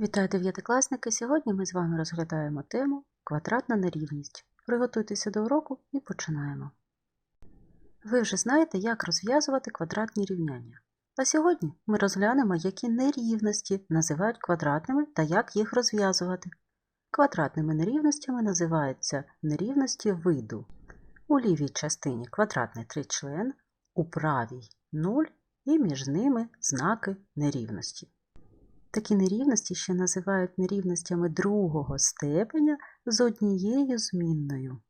Вітаю дев'ятикласники! Сьогодні ми з вами розглядаємо тему Квадратна нерівність. Приготуйтеся до уроку і починаємо. Ви вже знаєте, як розв'язувати квадратні рівняння. А сьогодні ми розглянемо, які нерівності називають квадратними та як їх розв'язувати. Квадратними нерівностями називаються нерівності виду. У лівій частині квадратний тричлен, у правій 0 і між ними знаки нерівності. Такі нерівності ще називають нерівностями другого степеня з однією змінною.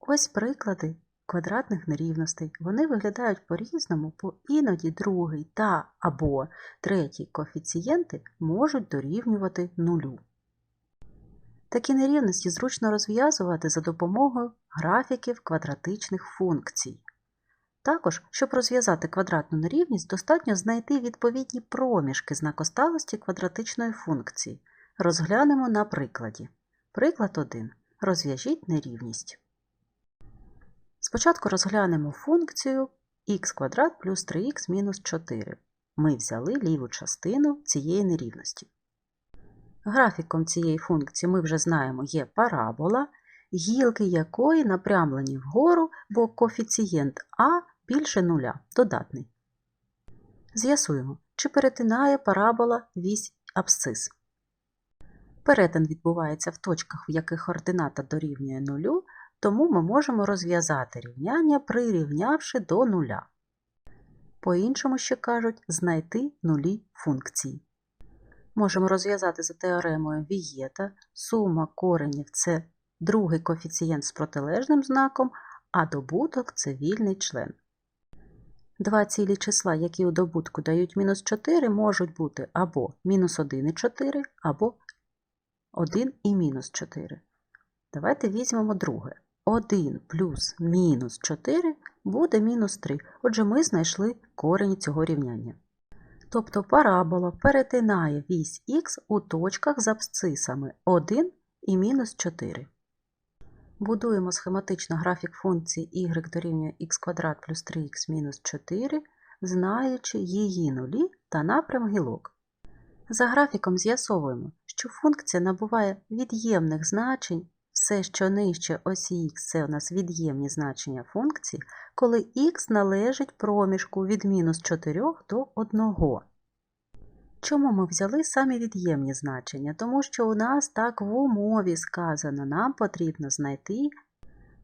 Ось приклади квадратних нерівностей. Вони виглядають по-різному, бо іноді другий та або третій коефіцієнти можуть дорівнювати нулю. Такі нерівності зручно розв'язувати за допомогою графіків квадратичних функцій. Також, щоб розв'язати квадратну нерівність, достатньо знайти відповідні проміжки знакосталості квадратичної функції. Розглянемо на прикладі. Приклад 1. Розв'яжіть нерівність. Спочатку розглянемо функцію х квадрат плюс 3х мінус 4. Ми взяли ліву частину цієї нерівності. Графіком цієї функції ми вже знаємо є парабола, гілки якої напрямлені вгору, бо коефіцієнт а більше нуля, додатний. З'ясуємо, чи перетинає парабола вісь абсцис. Перетин відбувається в точках, в яких координата дорівнює нулю, тому ми можемо розв'язати рівняння, прирівнявши до нуля. По-іншому ще кажуть, знайти нулі функції. Можемо розв'язати за теоремою Вієта сума коренів це другий коефіцієнт з протилежним знаком, а добуток це вільний член. Два цілі числа, які у добутку дають мінус 4, можуть бути або мінус 1 і 4, або 1 і мінус 4. Давайте візьмемо друге. 1 плюс мінус 4 буде мінус 3. Отже, ми знайшли корені цього рівняння. Тобто парабола перетинає вісь х у точках з абсцисами 1 і мінус 4. Будуємо схематично графік функції y дорівнює х квадрат плюс 3х мінус 4, знаючи її нулі та напрям гілок. За графіком з'ясовуємо, що функція набуває від'ємних значень, все, що нижче осі х це у нас від'ємні значення функції, коли х належить проміжку від мінус 4 до 1. Чому ми взяли самі від'ємні значення? Тому що у нас так в умові сказано, нам потрібно знайти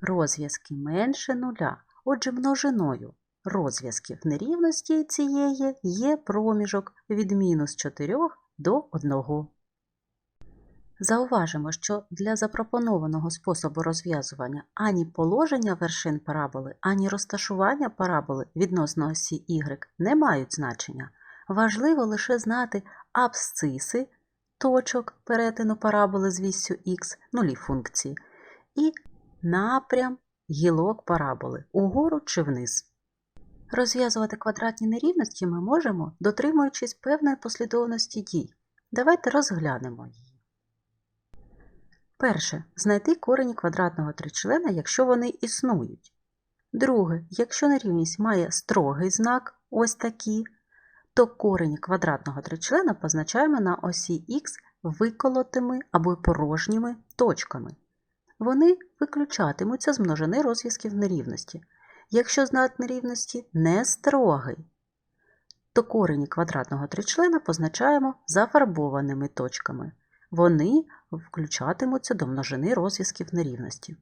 розв'язки менше нуля. Отже, множиною розв'язків нерівності цієї є проміжок від мінус 4 до 1. Зауважимо, що для запропонованого способу розв'язування ані положення вершин параболи, ані розташування параболи відносно осі y не мають значення. Важливо лише знати абсциси точок перетину параболи з віссю х, нулі функції, і напрям гілок параболи угору чи вниз. Розв'язувати квадратні нерівності ми можемо, дотримуючись певної послідовності дій. Давайте розглянемо її. Перше. Знайти корені квадратного тричлена, якщо вони існують. Друге. Якщо нерівність має строгий знак, ось такі, то корені квадратного тричлена позначаємо на осі х виколотими або порожніми точками. Вони виключатимуться з множини розв'язків нерівності. Якщо знак нерівності не строгий, то корені квадратного тричлена позначаємо зафарбованими точками. Вони включатимуться до множини розв'язків нерівності.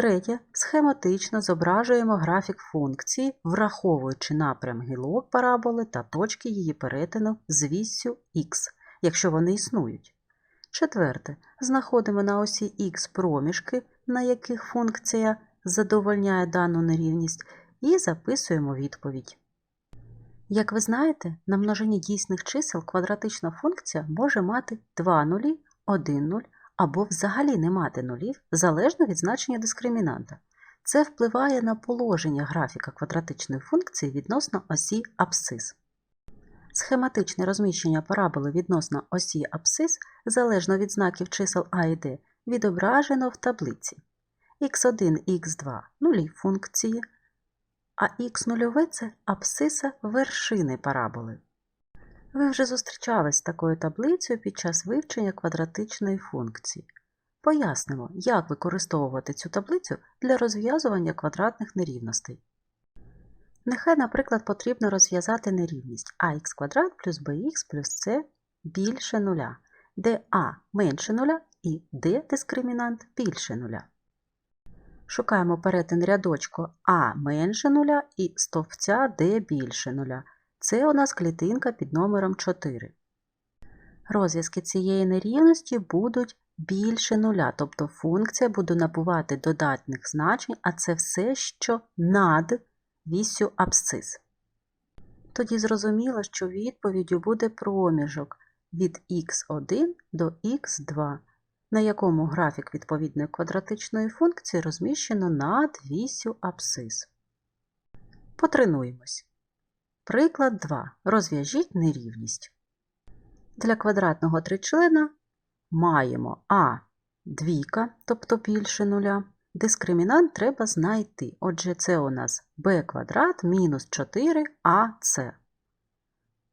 Третє. Схематично зображуємо графік функції, враховуючи напрям гілок параболи та точки її перетину з віссю х, якщо вони існують. Четверте. Знаходимо на осі х проміжки, на яких функція задовольняє дану нерівність, і записуємо відповідь. Як ви знаєте, на множині дійсних чисел квадратична функція може мати 2 нулі, 1 нуль, або взагалі не мати нулів залежно від значення дискримінанта. Це впливає на положення графіка квадратичної функції відносно осі абсцис. Схематичне розміщення параболи відносно осі абсцис залежно від знаків чисел а і d відображено в таблиці. х1 х2 нулі функції, а х0 це абсциса вершини параболи. Ви вже зустрічались з такою таблицею під час вивчення квадратичної функції. Пояснимо, як використовувати цю таблицю для розв'язування квадратних нерівностей. Нехай, наприклад, потрібно розв'язати нерівність ax квадрат плюс bx плюс c більше нуля, де а менше нуля і d дискримінант більше нуля. Шукаємо перетин рядочку а менше нуля і стовпця d більше нуля. Це у нас клітинка під номером 4. Розв'язки цієї нерівності будуть більше нуля, тобто функція буде набувати додатних значень, а це все, що над вісю абсцис. Тоді зрозуміло, що відповіддю буде проміжок від х1 до х2, на якому графік відповідної квадратичної функції розміщено над вісю абсцис. Потренуємось. Приклад 2. Розв'яжіть нерівність. Для квадратного тричлена маємо а двійка, тобто більше нуля. Дискримінант треба знайти. Отже, це у нас b квадрат мінус 4ac.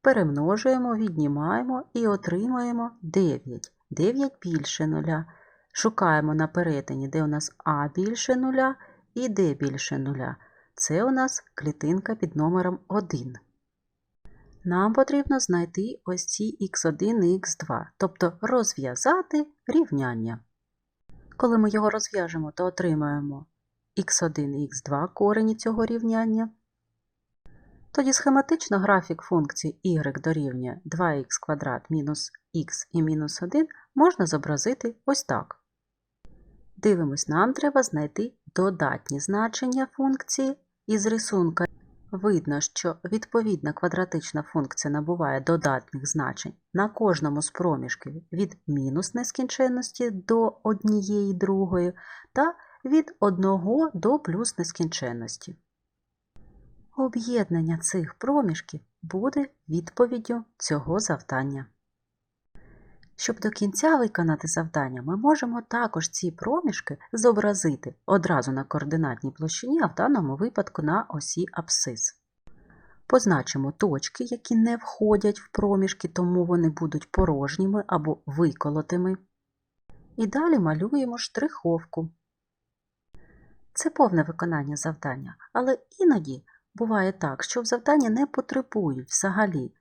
Перемножуємо, віднімаємо і отримаємо 9. 9 більше нуля. Шукаємо на перетині, де у нас а більше нуля і d більше нуля. Це у нас клітинка під номером 1. Нам потрібно знайти ось ці х1 і х2, тобто розв'язати рівняння. Коли ми його розв'яжемо, то отримаємо х1 і х2 корені цього рівняння. Тоді схематично графік функції y дорівнює 2х квадрат мінус х і мінус 1 можна зобразити ось так. Дивимось, нам треба знайти додатні значення функції із рисунка. Видно, що відповідна квадратична функція набуває додатних значень на кожному з проміжків від мінус нескінченності до однієї другої та від 1 до плюс нескінченності. Об'єднання цих проміжків буде відповіддю цього завдання. Щоб до кінця виконати завдання, ми можемо також ці проміжки зобразити одразу на координатній площині, а в даному випадку на осі абсцис. Позначимо точки, які не входять в проміжки, тому вони будуть порожніми або виколотими. І далі малюємо штриховку. Це повне виконання завдання, але іноді буває так, що в завданні не потребують взагалі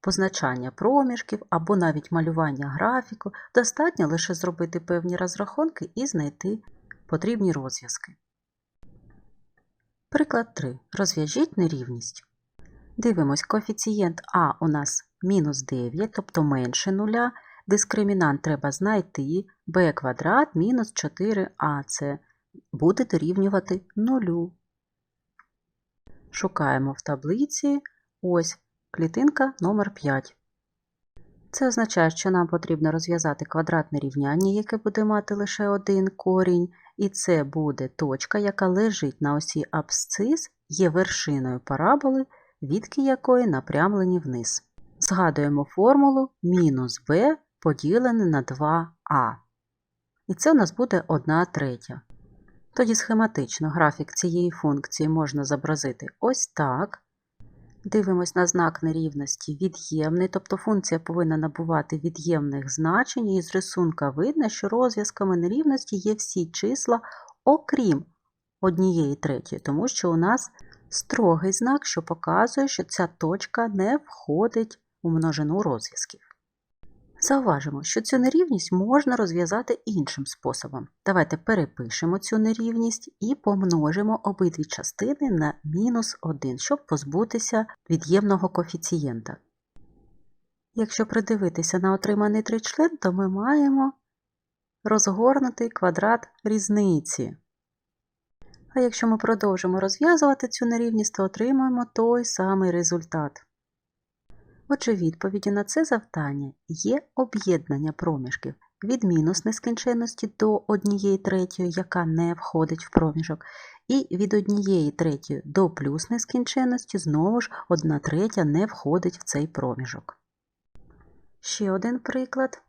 позначання проміжків або навіть малювання графіку, достатньо лише зробити певні розрахунки і знайти потрібні розв'язки. Приклад 3. Розв'яжіть нерівність. Дивимось, коефіцієнт А у нас мінус 9, тобто менше нуля. Дискримінант треба знайти b квадрат мінус 4ac буде дорівнювати нулю. Шукаємо в таблиці ось клітинка номер 5 Це означає, що нам потрібно розв'язати квадратне рівняння, яке буде мати лише один корінь, і це буде точка, яка лежить на осі абсцис, є вершиною параболи, відки якої напрямлені вниз. Згадуємо формулу мінус b поділене на 2а. І це у нас буде 1 третя. Тоді схематично графік цієї функції можна зобразити ось так. Дивимось на знак нерівності від'ємний, тобто функція повинна набувати від'ємних значень, і з рисунка видно, що розв'язками нерівності є всі числа, окрім однієї третьої, тому що у нас строгий знак, що показує, що ця точка не входить у множину розв'язків. Зауважимо, що цю нерівність можна розв'язати іншим способом. Давайте перепишемо цю нерівність і помножимо обидві частини на мінус 1, щоб позбутися від'ємного коефіцієнта. Якщо придивитися на отриманий тричлен, то ми маємо розгорнутий квадрат різниці. А якщо ми продовжимо розв'язувати цю нерівність, то отримаємо той самий результат. Отже, відповіді на це завдання є об'єднання проміжків від мінус нескінченності до 1 третьої, яка не входить в проміжок, і від 1 третьої до плюс нескінченності знову ж 1 третя не входить в цей проміжок. Ще один приклад.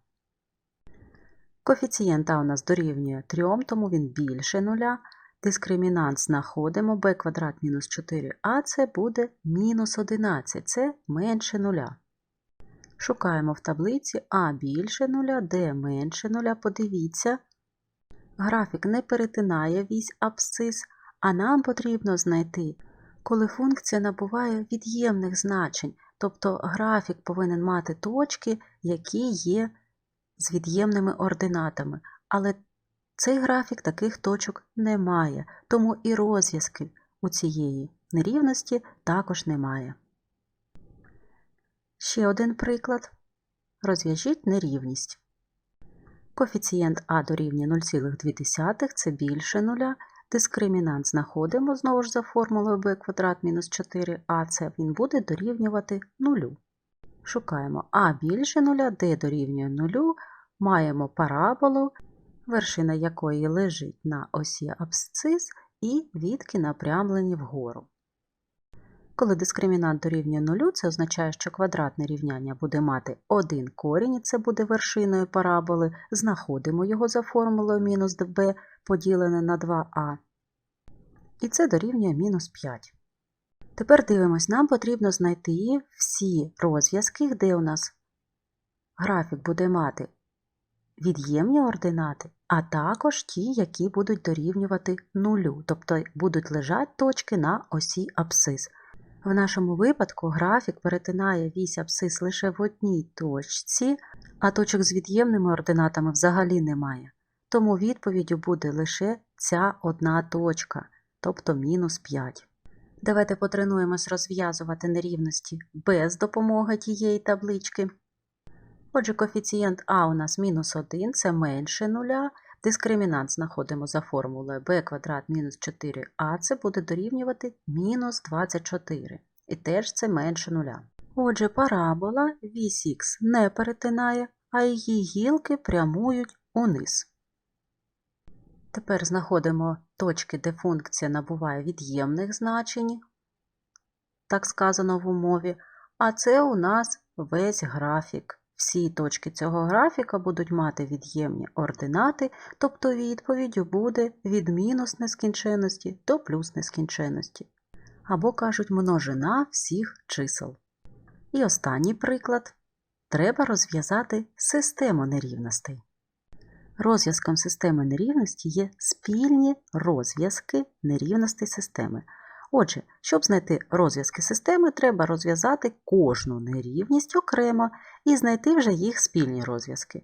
Коефіцієнт А у нас дорівнює 3, тому він більше нуля. Дискримінант знаходимо b квадрат мінус 4а це буде мінус 11, це менше нуля. Шукаємо в таблиці А більше нуля, Д менше нуля. Подивіться, графік не перетинає вісь абсцис, а нам потрібно знайти, коли функція набуває від'ємних значень, тобто графік повинен мати точки, які є з від'ємними ординатами. Але цей графік таких точок не має, тому і розв'язки у цієї нерівності також немає. Ще один приклад. Розв'яжіть нерівність. Коефіцієнт А дорівнює 0,2 це більше нуля. Дискримінант знаходимо знову ж за формулою b квадрат мінус 4а, це він буде дорівнювати нулю. Шукаємо А більше нуля, d дорівнює нулю, маємо параболу, вершина якої лежить на осі абсцис і відки напрямлені вгору. Коли дискримінант дорівнює нулю, це означає, що квадратне рівняння буде мати один корінь, і це буде вершиною параболи. Знаходимо його за формулою мінус b поділене на 2а. І це дорівнює мінус 5. Тепер дивимось, нам потрібно знайти всі розв'язки, де у нас графік буде мати від'ємні ординати, а також ті, які будуть дорівнювати нулю, тобто будуть лежати точки на осі абсцис. В нашому випадку графік перетинає вісь абсцис лише в одній точці, а точок з від'ємними ординатами взагалі немає. Тому відповіддю буде лише ця одна точка, тобто мінус 5. Давайте потренуємось розв'язувати нерівності без допомоги тієї таблички. Отже, коефіцієнт А у нас мінус 1, це менше нуля. Дискримінант знаходимо за формулою b квадрат мінус 4а, це буде дорівнювати мінус 24. І теж це менше нуля. Отже, парабола вісь х не перетинає, а її гілки прямують униз. Тепер знаходимо точки, де функція набуває від'ємних значень, так сказано в умові, а це у нас весь графік. Всі точки цього графіка будуть мати від'ємні ординати, тобто відповіддю буде від мінус нескінченності до плюс нескінченності. Або кажуть множина всіх чисел. І останній приклад. Треба розв'язати систему нерівностей. Розв'язком системи нерівності є спільні розв'язки нерівностей системи. Отже, щоб знайти розв'язки системи, треба розв'язати кожну нерівність окремо і знайти вже їх спільні розв'язки.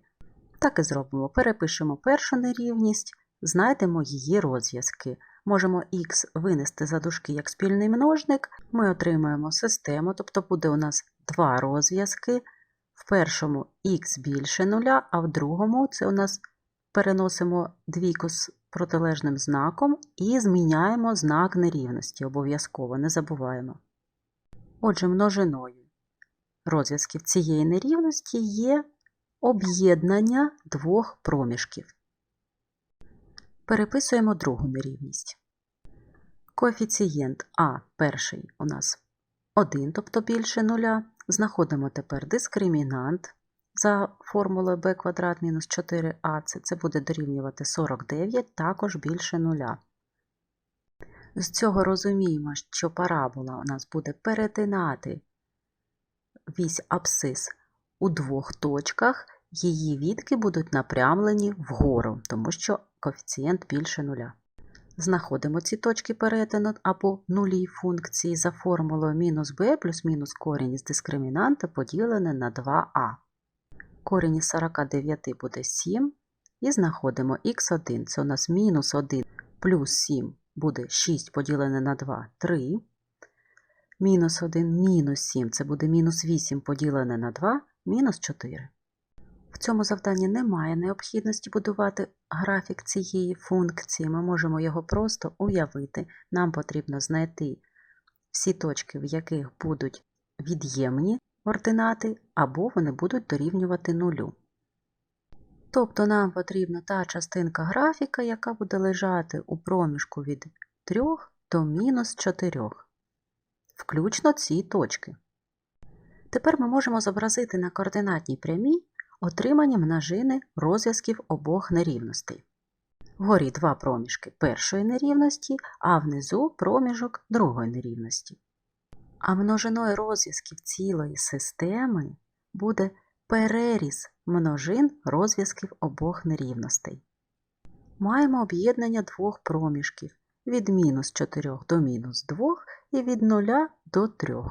Так і зробимо. Перепишемо першу нерівність, знайдемо її розв'язки. Можемо х винести за дужки як спільний множник, ми отримаємо систему, тобто буде у нас два розв'язки. В першому х більше нуля, а в другому це у нас переносимо двійку з протилежним знаком і зміняємо знак нерівності. Обов'язково не забуваємо. Отже, множиною розв'язків цієї нерівності є об'єднання двох проміжків. Переписуємо другу нерівність. Коефіцієнт А перший у нас 1, тобто більше нуля. Знаходимо тепер дискримінант за формулою b квадрат мінус 4а, це буде дорівнювати 49, також більше нуля. З цього розуміємо, що парабола у нас буде перетинати вісь абсцис у двох точках, її відки будуть напрямлені вгору, тому що коефіцієнт більше нуля. Знаходимо ці точки перетину або нулі функції за формулою мінус b плюс мінус корінь із дискримінанта поділене на 2а. Корінь із 49 буде 7. І знаходимо х1. Це у нас мінус 1 плюс 7 буде 6 поділене на 2 3. Мінус 1 мінус 7 це буде мінус 8 поділене на 2, мінус 4. В цьому завданні немає необхідності будувати графік цієї функції. Ми можемо його просто уявити. Нам потрібно знайти всі точки, в яких будуть від'ємні ординати, або вони будуть дорівнювати нулю. Тобто нам потрібна та частинка графіка, яка буде лежати у проміжку від 3 до мінус 4, включно ці точки. Тепер ми можемо зобразити на координатній прямій отримані множини розв'язків обох нерівностей. Вгорі два проміжки першої нерівності, а внизу проміжок другої нерівності. А множиною розв'язків цілої системи буде переріз множин розв'язків обох нерівностей. Маємо об'єднання двох проміжків від мінус 4 до мінус 2 і від 0 до 3.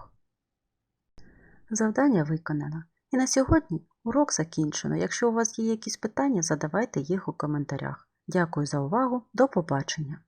Завдання виконано. І на сьогодні урок закінчено. Якщо у вас є якісь питання, задавайте їх у коментарях. Дякую за увагу. До побачення!